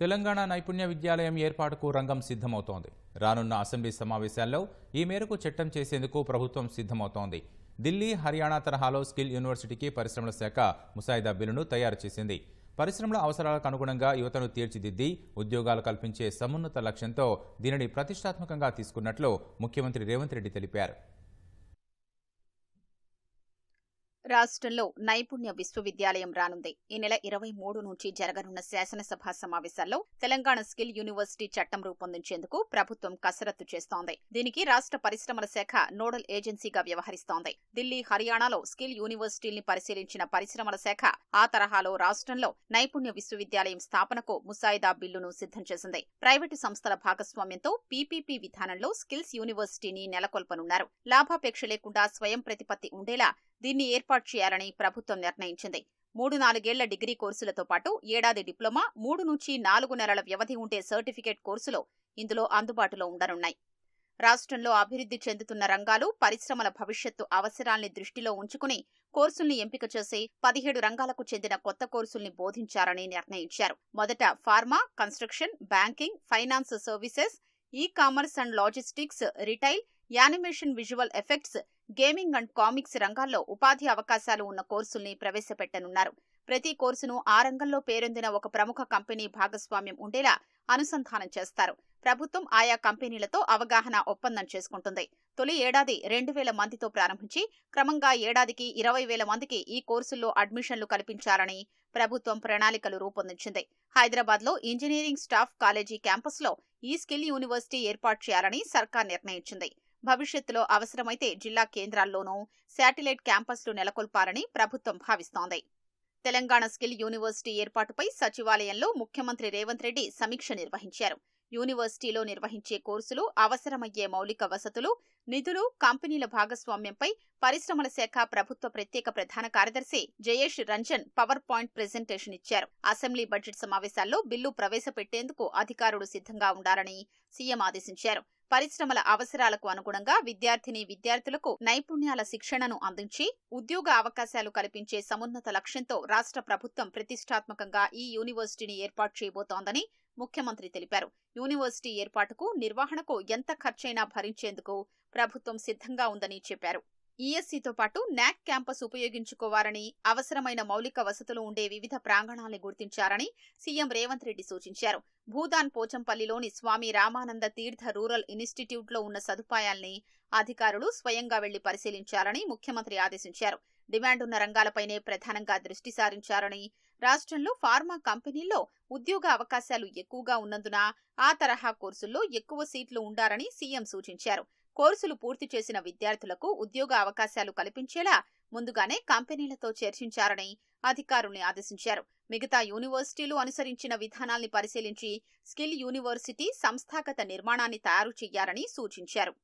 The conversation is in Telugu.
తెలంగాణ నైపుణ్య విద్యాలయం ఏర్పాటుకు రంగం సిద్ధమవుతోంది. రానున్న అసెంబ్లీ సమావేశాల్లో ఈ మేరకు చట్టం చేసేందుకు ప్రభుత్వం సిద్ధమవుతోంది. ఢిల్లీ హర్యానా తరహాలో స్కిల్ యూనివర్సిటీకి పరిశ్రమల శాఖ ముసాయిదా బిల్లును తయారు చేసింది. పరిశ్రమల అవసరాలకు అనుగుణంగా యువతను తీర్చిదిద్ది ఉద్యోగాలు కల్పించే సమున్నత లక్ష్యంతో దీనిని ప్రతిష్టాత్మకంగా తీసుకున్నట్లు ముఖ్యమంత్రి రేవంత్ రెడ్డి తెలిపారు. రాష్ట్రంలో నైపుణ్య విశ్వవిద్యాలయం రానుంది. ఈ నెల ఇరవై మూడు నుంచి జరగనున్న శాసనసభ సమావేశాల్లో తెలంగాణ స్కిల్ యూనివర్సిటీ చట్టం రూపొందించేందుకు ప్రభుత్వం కసరత్తు చేస్తోంది. దీనికి రాష్ట్ర పరిశ్రమల శాఖ నోడల్ ఏజెన్సీగా వ్యవహరిస్తోంది. ఢిల్లీ హర్యానాలో స్కిల్ యూనివర్సిటీల్ని పరిశీలించిన పరిశ్రమల శాఖ ఆ తరహాలో రాష్ట్రంలో నైపుణ్య విశ్వవిద్యాలయం స్థాపనకు ముసాయిదా బిల్లును సిద్ధం చేసింది. ప్రైవేటు సంస్థల భాగస్వామ్యంతో పీపీపీ విధానంలో స్కిల్స్ యూనివర్సిటీని నెలకొల్పనున్నారు. లాభాపేక్ష లేకుండా స్వయం ప్రతిపత్తి ఉండేలా దీన్ని ఏర్పాటు చేయాలని ప్రభుత్వం నిర్ణయించింది. మూడు నాలుగేళ్ళ డిగ్రీ కోర్సులతో పాటు ఏడాది డిప్లొమా మూడు నుంచి నాలుగు నెలల వ్యవధి ఉండే సర్టిఫికేట్ కోర్సులు ఇందులో అందుబాటులో ఉండనున్నాయి. రాష్ట్రంలో అభివృద్ధి చెందుతున్న రంగాలు పరిశ్రమల భవిష్యత్తు అవసరాల్ని దృష్టిలో ఉంచుకుని కోర్సుల్ని ఎంపిక చేసి పదిహేడు రంగాలకు చెందిన కొత్త కోర్సుల్ని బోధించారని నిర్ణయించారు. మొదట pharma construction banking finance services e commerce and logistics retail animation visual effects gaming and comics రంగాల్లో ఉపాధి అవకాశాలు ఉన్న కోర్సుల్ని ప్రవేశపెట్టనున్నారు. ప్రతి కోర్సును ఆ రంగంలో పేరొందిన ఒక ప్రముఖ కంపెనీ భాగస్వామ్యం ఉండేలా అనుసంధానం చేస్తారు. ప్రభుత్వం ఆయా కంపెనీలతో అవగాహన ఒప్పందం చేసుకుంటుంది. తొలి ఏడాది రెండు వేల మందితో ప్రారంభించి క్రమంగా ఏడాదికి ఇరవై వేల మందికి ఈ కోర్సుల్లో అడ్మిషన్లు కల్పించాలని ప్రభుత్వం ప్రణాళికలు రూపొందించింది. హైదరాబాద్లో ఇంజనీరింగ్ స్టాఫ్ కాలేజీ క్యాంపస్లో ఈ స్కిల్ యూనివర్సిటీ ఏర్పాటు చేయాలని సర్కార్ నిర్ణయించింది. భవిష్యత్తులో అవసరమైతే జిల్లా కేంద్రాల్లోనూ శాటిలైట్ క్యాంపస్లు నెలకొల్పాలని ప్రభుత్వం భావిస్తోంది. తెలంగాణ స్కిల్ యూనివర్సిటీ ఏర్పాటుపై సచివాలయంలో ముఖ్యమంత్రి రేవంత్ రెడ్డి సమీక్ష నిర్వహించారు. యూనివర్సిటీలో నిర్వహించే కోర్సులు అవసరమయ్యే మౌలిక వసతులు నిధులు కంపెనీల భాగస్వామ్యంపై పరిశ్రమల శాఖ ప్రభుత్వ ప్రత్యేక ప్రధాన కార్యదర్శి Jayesh Ranjan power point presentation ఇచ్చారు. అసెంబ్లీ బడ్జెట్ సమావేశాల్లో బిల్లు ప్రవేశపెట్టేందుకు అధికారులు సిద్ధంగా ఉండాలని సీఎం ఆదేశించారు. పరిశ్రమల అవసరాలకు అనుగుణంగా విద్యార్థిని విద్యార్థులకు నైపుణ్యాల శిక్షణను అందించి ఉద్యోగ అవకాశాలు కల్పించే సమున్నత లక్ష్యంతో రాష్ట్ర ప్రభుత్వం ప్రతిష్టాత్మకంగా ఈ యూనివర్సిటీని ఏర్పాటు చేయబోతోందని ముఖ్యమంత్రి తెలిపారు. యూనివర్సిటీ ఏర్పాటుకు నిర్వహణకు ఎంత ఖర్చైనా భరించేందుకు ప్రభుత్వం సిద్ధంగా ఉందని చెప్పారు. ఈఎస్సీతో పాటు నాక్ క్యాంపస్ ఉపయోగించుకోవాలని అవసరమైన మౌలిక వసతులు ఉండే వివిధ ప్రాంగణాల్ని గుర్తించారని సీఎం రేవంత్ రెడ్డి సూచించారు. భూదాన్ పోచంపల్లిలోని స్వామి రామానంద తీర్థ రూరల్ ఇన్స్టిట్యూట్లో ఉన్న సదుపాయాల్ని అధికారులు స్వయంగా వెళ్ళి పరిశీలించాలని ముఖ్యమంత్రి ఆదేశించారు. డిమాండ్ ఉన్న రంగాలపైనే ప్రధానంగా దృష్టి సారించారని రాష్ట్రంలో ఫార్మా కంపెనీల్లో ఉద్యోగ అవకాశాలు ఎక్కువగా ఉన్నందున ఆ తరహా కోర్సుల్లో ఎక్కువ సీట్లు ఉండాలని సీఎం సూచించారు. కోర్సులు పూర్తి చేసిన విద్యార్థులకు ఉద్యోగ అవకాశాలు కల్పించేలా ముందుగానే కంపెనీలతో చర్చించారని అధికారుల్ని ఆదేశించారు. మిగతా యూనివర్సిటీలు అనుసరించిన విధానాల్ని పరిశీలించి స్కిల్ యూనివర్సిటీ సంస్థాగత నిర్మాణాన్ని తయారు చేయాలని సూచించారు.